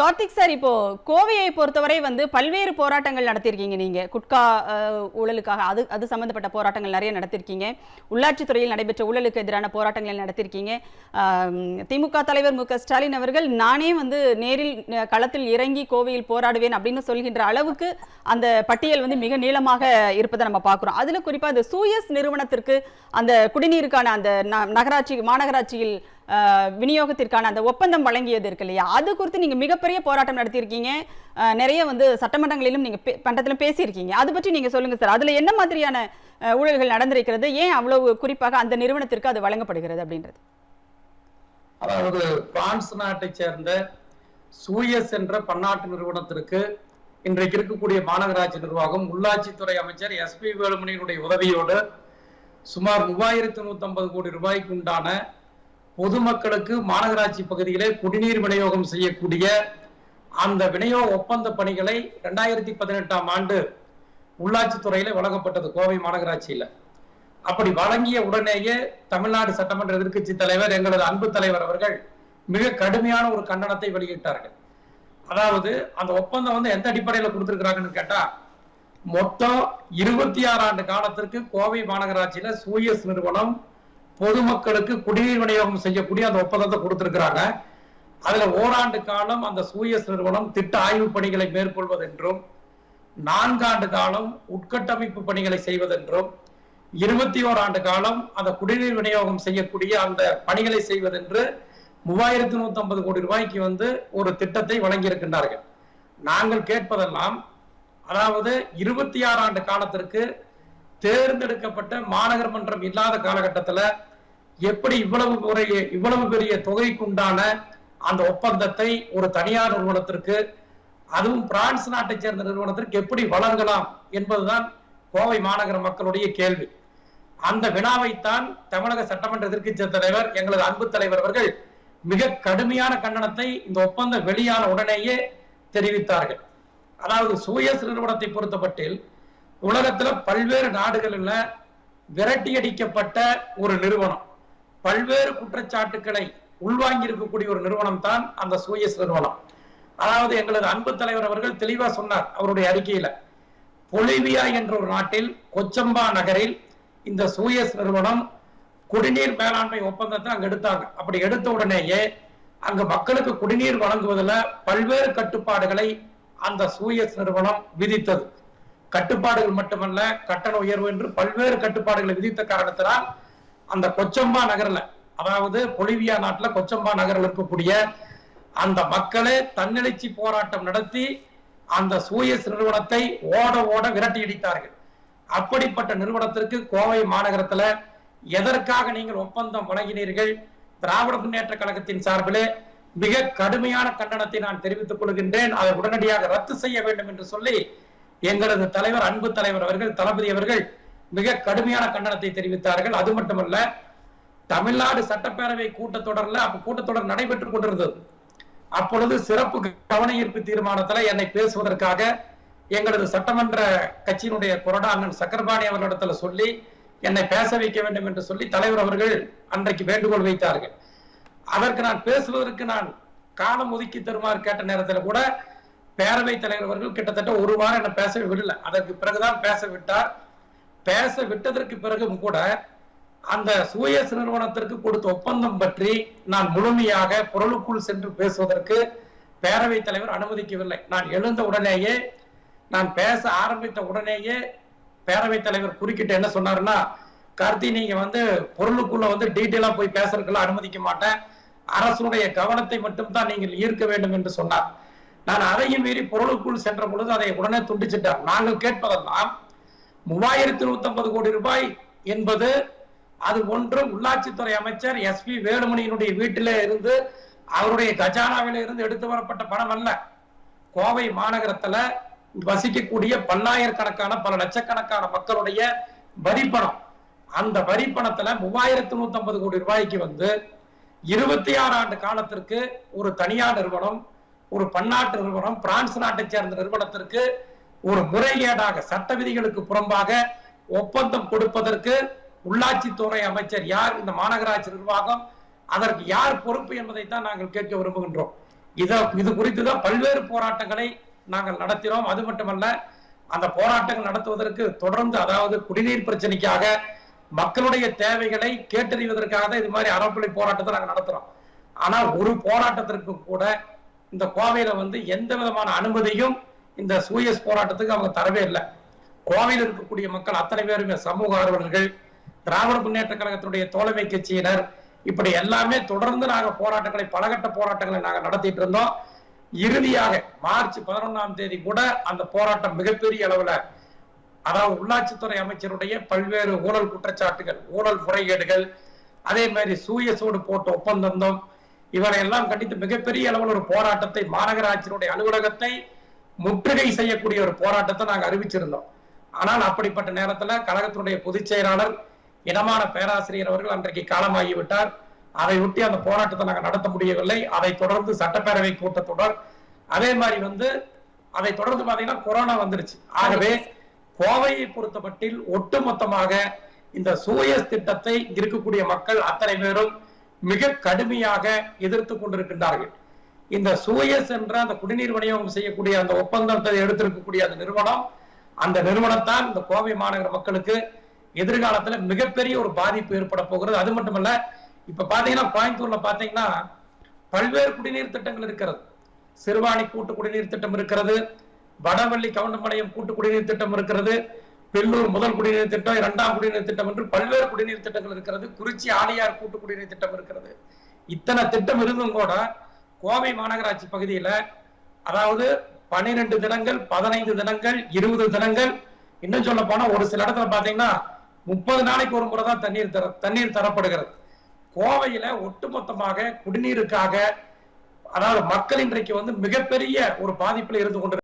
Karthik sir இப்போ கோவையை பொறுத்தவரை வந்து பல்வேறு போராட்டங்கள் நடத்தியிருக்கீங்க நீங்க. குட்கா ஊழலுக்காக அது அது சம்பந்தப்பட்ட போராட்டங்கள் நிறைய நடத்திருக்கீங்க உள்ளாட்சித்துறையில் நடைபெற்ற ஊழலுக்கு எதிரான போராட்டங்கள் நடத்திருக்கீங்க திமுக தலைவர் மு ஸ்டாலின் அவர்கள் நானே வந்து நேரில் களத்தில் இறங்கி கோவையில் போராடுவேன் அப்படின்னு சொல்கின்ற அளவுக்கு அந்த பட்டியல் வந்து மிக நீளமாக இருப்பதை நம்ம பார்க்குறோம். அதில் குறிப்பாக அந்த சூயஸ் நிறுவனத்திற்கு அந்த குடிநீருக்கான அந்த ந- நகராட்சி மாநகராட்சியில் விநியோகத்திற்கான அந்த ஒப்பந்தம் வழங்கியது இருக்கு இல்லையா? அது குறித்து நீங்க மிகப்பெரிய போராட்டம் நடத்தியிருக்கீங்க. நிறைய வந்து சட்டமன்றங்களிலும் நீங்க பே- பண்டத்திலும் பேசியிருக்கீங்க. அது பற்றி நீங்க சொல்லுங்க சார். அதுல என்ன மாதிரியான ஊழல்கள் நடந்திருக்கிறது? ஏன் அவ்வளவு குறிப்பாக அந்த நிறுவனத்திற்கு அது வழங்கப்படுகிறது அப்படின்றது? அதாவது பிரான்ஸ் நாட்டை சேர்ந்த சூயஸ் என்ற பன்னாட்டு நிறுவனத்திற்கு இன்றைக்கு இருக்கக்கூடிய மாநகராட்சி நிர்வாகம் உள்ளாட்சித்துறை அமைச்சர் எஸ் பி வேலுமணியினுடைய உதவியோடு சுமார் மூவாயிரத்தி நூத்தி ஐம்பது கோடி ரூபாய்க்கு உண்டான பொதுமக்களுக்கு மாநகராட்சி பகுதியிலே குடிநீர் விநியோகம் செய்யக்கூடிய அந்த விநியோக ஒப்பந்த பணிகளை இரண்டாயிரத்தி பதினெட்டாம் ஆண்டு உள்ளாட்சித்துறையில வழங்கப்பட்டது கோவை மாநகராட்சியில. அப்படி வழங்கிய உடனேயே தமிழ்நாடு சட்டமன்ற எதிர்க்கட்சி தலைவர் எங்களது அன்பு தலைவர் அவர்கள் மிக கடுமையான ஒரு கண்டனத்தை வெளியிட்டார்கள். அதாவது அந்த ஒப்பந்தம் வந்து எந்த அடிப்படையில கொடுத்திருக்கிறாங்கன்னு கேட்டா மொத்தம் இருபத்தி ஆறு ஆண்டு காலத்திற்கு கோவை மாநகராட்சியில சூயஸ் நிறுவனம் பொதுமக்களுக்கு குடிநீர் விநியோகம் செய்யக்கூடிய அந்த ஒப்பந்தத்தை கொடுத்திருக்கிறாங்க. அதுல ஓராண்டு காலம் அந்த சூயஸ் நிறுவனம் திட்ட ஆய்வு பணிகளை மேற்கொள்வதென்றும் நான்காண்டு காலம் உட்கட்டமைப்பு பணிகளை செய்வதென்றும் இருபத்தி ஓராண்டு காலம் அந்த குடிநீர் விநியோகம் செய்யக்கூடிய அந்த பணிகளை செய்வதென்று மூவாயிரத்தி நூத்தி ஐம்பது கோடி ரூபாய்க்கு வந்து ஒரு திட்டத்தை வழங்கியிருக்கின்றார்கள். நாங்கள் கேட்பதெல்லாம் அதாவது இருபத்தி ஆறு ஆண்டு காலத்திற்கு தேர்ந்தெடுக்கப்பட்ட மாநகர் மன்றம் இல்லாத காலகட்டத்தில் எப்படி இவ்வளவு முறை இவ்வளவு பெரிய தொகைக்குண்டான அந்த ஒப்பந்தத்தை ஒரு தனியார் நிறுவனத்திற்கு அதுவும் பிரான்ஸ் நாட்டை சேர்ந்த நிறுவனத்திற்கு எப்படி வழங்கலாம் என்பதுதான் கோவை மாநகர மக்களுடைய கேள்வி. அந்த வினாவைத்தான் தமிழக சட்டமன்ற எதிர்க்கட்சி தலைவர் எங்களது அன்பு தலைவர் அவர்கள் மிக கடுமையான கண்டனத்தை இந்த ஒப்பந்தம் வெளியான உடனேயே தெரிவித்தார்கள். அதாவது சூயஸ் நிறுவனத்தை பொறுத்தமட்டில் உலகத்துல பல்வேறு நாடுகளில் விரட்டி அடிக்கப்பட்ட ஒரு நிறுவனம். பல்வேறு குற்றச்சாட்டுக்களை உள்வாங்கி இருக்கக்கூடிய ஒரு நிறுவனம் தான் அந்த சூயஸ் நிறுவனம். அதாவது எங்களது அன்பு தலைவர் அவர்கள் தெளிவா சொன்னார் அவருடைய அறிக்கையில. பொலிவியா என்ற ஒரு நாட்டில் கொச்சம்பா நகரில் இந்த சூயஸ் நிறுவனம் குடிநீர் மேலாண்மை ஒப்பந்தத்தை அங்க எடுத்தாங்க. அப்படி எடுத்த உடனேயே அங்க மக்களுக்கு குடிநீர் வழங்குவதில் பல்வேறு கட்டுப்பாடுகளை அந்த சூயஸ் நிறுவனம் விதித்தது. கட்டுப்பாடுகள் மட்டுமல்ல கட்டண உயர்வு என்று பல்வேறு கட்டுப்பாடுகளை விதித்த காரணத்தினால் அந்த கொச்சம்பா நகர்ல அதாவது பொலிவியா நாட்டுல கொச்சம்பா நகரில் இருக்கக்கூடிய அந்த மக்களே தன்னெழுச்சி போராட்டம் நடத்தி அந்த சூயஸ் நிறுவனத்தை ஓட ஓட விரட்டி அடித்தார்கள். அப்படிப்பட்ட நிறுவனத்திற்கு கோவை மாநகரத்துல எதற்காக நீங்கள் ஒப்பந்தம் வழங்கினீர்கள்? திராவிட முன்னேற்ற கழகத்தின் சார்பிலே மிக கடுமையான கண்டனத்தை நான் தெரிவித்துக் கொள்கின்றேன். அதை உடனடியாக ரத்து செய்ய வேண்டும் என்று சொல்லி எங்களது தலைவர் அன்பு தலைவர் அவர்கள் தளபதி அவர்கள் மிக கடுமையான கண்டனத்தை தெரிவித்தார்கள். அது மட்டுமல்ல தமிழ்நாடு சட்டப்பேரவை கூட்டத்தொடர்ல அப்ப கூட்டத்தொடர் நடைபெற்றுக் கொண்டிருந்தது. அப்பொழுது சிறப்பு கவன ஈர்ப்பு தீர்மானத்துல என்னை பேசுவதற்காக எங்களது சட்டமன்ற கட்சியினுடைய கொறடா அண்ணன் சக்கரபாணி அவர்களிடத்துல சொல்லி என்னை பேச வைக்க வேண்டும் என்று சொல்லி தலைவர் அவர்கள் அன்றைக்கு வேண்டுகோள் வைத்தார்கள். அதற்கு நான் பேசுவதற்கு நான் காலம் ஒதுக்கி தருமாறு கேட்ட நேரத்தில் கூட பேரவை தலைவர் அவர்கள் கிட்டத்தட்ட ஒரு வாரம் என்ன பேசவே விடல. அதற்கு பிறகுதான் பேச விட்டார். பேச விட்டதற்கு பிறகும் கூட அந்த சூயஸ் நிறுவனத்திற்கு கொடுத்த ஒப்பந்தம் பற்றி நான் முழுமையாக பொருளுக்குள் சென்று பேசுவதற்கு பேரவை தலைவர் அனுமதிக்கவில்லை. நான் எழுந்த உடனேயே நான் பேச ஆரம்பித்த உடனேயே பேரவை தலைவர் குறுக்கிட்டு என்ன சொன்னாருன்னா கார்த்தி நீங்க வந்து பொருளுக்குள்ள வந்து டீட்டெயிலா போய் பேசுறதுக்கெல்லாம் அனுமதிக்க மாட்டேன். அரசுடைய கவனத்தை மட்டும்தான் நீங்கள் ஈர்க்க வேண்டும் என்று சொன்னார். நான் அதையும் மீறி பொருளுக்குள் சென்ற பொழுது அதை உடனே துண்டிச்சிட்டார். நாங்கள் கேட்பதெல்லாம் மூவாயிரத்தி நூத்தி ஐம்பது கோடி ரூபாய் என்பது அது ஒன்றும் உள்ளாட்சித்துறை அமைச்சர் எஸ் பி வேலுமணியினுடைய வீட்டிலே இருந்து அவருடைய கஜானாவில இருந்து எடுத்து வரப்பட்ட பணம் அல்ல. கோவை மாநகரத்துல வசிக்கக்கூடிய பல்லாயிரக்கணக்கான பல லட்சக்கணக்கான மக்களுடைய வரி பணம் அந்த வரி பணத்துல மூவாயிரத்தி நூத்தி ஐம்பது கோடி ரூபாய்க்கு வந்து இருபத்தி ஆறு ஆண்டு காலத்திற்கு ஒரு தனியார் நிறுவனம் ஒரு பன்னாட்டு நிறுவனம் பிரான்ஸ் நாட்டை சேர்ந்த நிறுவனத்திற்கு ஒரு முறைகேடாக சட்ட விதிகளுக்கு புறம்பாக ஒப்பந்தம் கொடுப்பதற்கு உள்ளாட்சித்துறை அமைச்சர் யார்? இந்த மாநகராட்சி நிர்வாகம். அதற்கு யார் பொறுப்பு என்பதைத்தான் நாங்கள் கேட்க விரும்புகின்றோம். இதை இது குறித்து தான் பல்வேறு போராட்டங்களை நாங்கள் நடத்தினோம். அது மட்டுமல்ல அந்த போராட்டங்கள் நடத்துவதற்கு தொடர்ந்து அதாவது குடிநீர் பிரச்சனைக்காக மக்களுடைய தேவைகளை கேட்டறிவதற்காக தான் இது மாதிரி அறப்பளி போராட்டத்தை நாங்கள் நடத்துறோம். ஆனால் ஒரு போராட்டத்திற்கு கூட இந்த கோவையில வந்து எந்த விதமான அனுமதியும் இந்த சூயஸ் போராட்டத்துக்கு அவங்க தரவே இல்லை. கோவையில் இருக்கக்கூடிய மக்கள் அத்தனை பேருமே சமூக ஆர்வலர்கள் திராவிட முன்னேற்ற கழகத்தினுடைய தோழமை கட்சியினர். இப்படி எல்லாமே தொடர்ந்து நாங்க போராட்டங்களை பலகட்ட போராட்டங்களை நாங்க நடத்திட்டு இருந்தோம். இறுதியாக மார்ச் பதினொன்னாம் தேதி கூட அந்த போராட்டம் மிகப்பெரிய அளவுல அதாவது உள்ளாட்சித்துறை அமைச்சருடைய பல்வேறு ஊழல் குற்றச்சாட்டுகள் ஊழல் முறைகேடுகள் அதே மாதிரி சூயசோடு போட்ட ஒப்பந்தம் இவரை எல்லாம் கண்டித்து மிகப்பெரிய அளவில் ஒரு போராட்டத்தை மாநகராட்சியினுடைய அலுவலகத்தை முற்றுகை செய்யக்கூடிய ஒரு போராட்டத்தை நாங்க அறிவிச்சிருந்தோம். ஆனால் அப்படிப்பட்ட நேரத்துல கழகத்தினுடைய பொதுச் செயலாளர் இடமான பேராசிரியர் அவர்கள் அன்றைக்கு காலமாகிவிட்டார். அதை ஒட்டி அந்த போராட்டத்தை நாங்க நடத்த முடியவில்லை. அதை தொடர்ந்து சட்டப்பேரவை கூட்டத்தொடர் அதே மாதிரி வந்து அதை தொடர்ந்து பாத்தீங்கன்னா கொரோனா வந்துருச்சு. ஆகவே கோவையை பொறுத்தமட்டில் ஒட்டுமொத்தமாக இந்த சூயஸ் திட்டத்தை இருக்கக்கூடிய மக்கள் அத்தனை பேரும் மிக கடுமையாக எதிர்த்து கொண்டிருக்கின்றார்கள். இந்த சூயஸ் என்ற அந்த குடிநீர் விநியோகம் செய்யக்கூடிய அந்த ஒப்பந்தத்தை எடுத்திருக்கக்கூடிய அந்த நிறுவனம் அந்த நிறுவனத்தான் இந்த கோவை மாநகர மக்களுக்கு எதிர்காலத்துல மிகப்பெரிய ஒரு பாதிப்பு ஏற்பட போகிறது. அது மட்டுமல்ல இப்ப பாத்தீங்கன்னா கோயம்புத்தூர்ல பாத்தீங்கன்னா பல்வேறு குடிநீர் திட்டங்கள் இருக்கிறது. சிறுவாணி கூட்டு குடிநீர் திட்டம் இருக்கிறது வடவள்ளி கவுண்டம்பாளையம் கூட்டு குடிநீர் திட்டம் இருக்கிறது பெல்லூர் முதல் குடிநீர் திட்டம் இரண்டாம் குடிநீர் திட்டம் என்று பல்வேறு குடிநீர் திட்டங்கள் இருக்கிறது. குறிச்சி ஆலியார் கூட்டு குடிநீர் திட்டம் இருக்கிறது. இத்தனை திட்டம் இருந்தும் கூட கோவை மாநகராட்சி பகுதியில அதாவது பன்னிரெண்டு தினங்கள் பதினைந்து தினங்கள் இருபது தினங்கள் இன்னும் சொல்ல போனா ஒரு சில இடத்துல பாத்தீங்கன்னா முப்பது நாளைக்கு ஒரு முறை தான் தண்ணீர் தர தண்ணீர் தரப்படுகிறது. கோவையில ஒட்டுமொத்தமாக குடிநீருக்காக அதாவது மக்கள் இன்றைக்கு வந்து மிகப்பெரிய ஒரு பாதிப்புல இருந்து கொண்டு